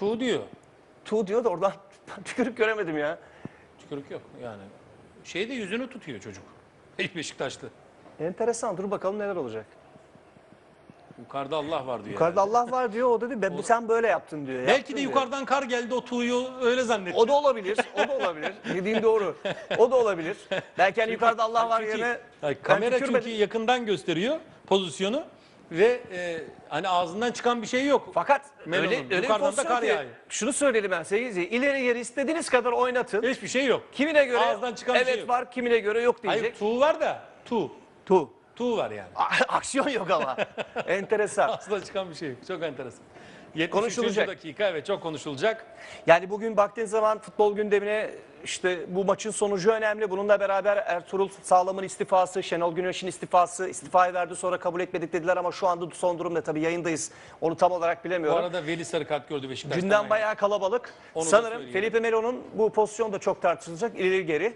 Tu diyor. Tu diyor da oradan tükürük göremedim ya. Tükürük yok yani. Şeyde yüzünü tutuyor çocuk. Beşiktaşlı. Enteresan. Dur bakalım neler olacak. Yukarıda Allah var diyor. Yukarıda herhalde. Allah var diyor. O da diyor. "Ben- sen böyle yaptın diyor. Belki Yaptın de diyor. yukarıdan kar geldi o tuğyu öyle zannetti. O da olabilir. O da olabilir. Dediğin doğru. O da olabilir. Belki hani yukarıda Allah var Çünkü- yerine Hayır, ben kamera tükürmedim. çünkü yakından gösteriyor pozisyonu ve e, hani ağzından çıkan bir şey yok. Fakat Melon'un. öyle, öyle bir Yukarıdan da pozisyon kar ki, yağıyor. Şunu söyleyelim ben sevgili izleyiciler. İleri geri istediğiniz kadar oynatın. Hiçbir şey yok. Kimine göre Ağızdan çıkan bir evet şey yok. var, kimine göre yok Hayır diyecek. tuğ var da tu. Tu. Tu var yani. Aksiyon yok ama. Enteresan. Ağızdan çıkan bir şey yok. Çok enterersın. 73. Konuşulacak. dakika evet çok konuşulacak. Yani bugün baktığın zaman futbol gündemine işte bu maçın sonucu önemli. Bununla beraber Ertuğrul Sağlam'ın istifası, Şenol Güneş'in istifası, istifayı verdi sonra kabul etmedik dediler ama şu anda son durum ne tabii yayındayız. Onu tam olarak Bu bilemiyorum. arada Veli sarı kart gördü Beşiktaş'tan. Gündem bayağı kalabalık. Onu Sanırım. Felipe Melo'nun bu pozisyon da çok tartışılacak ileri geri.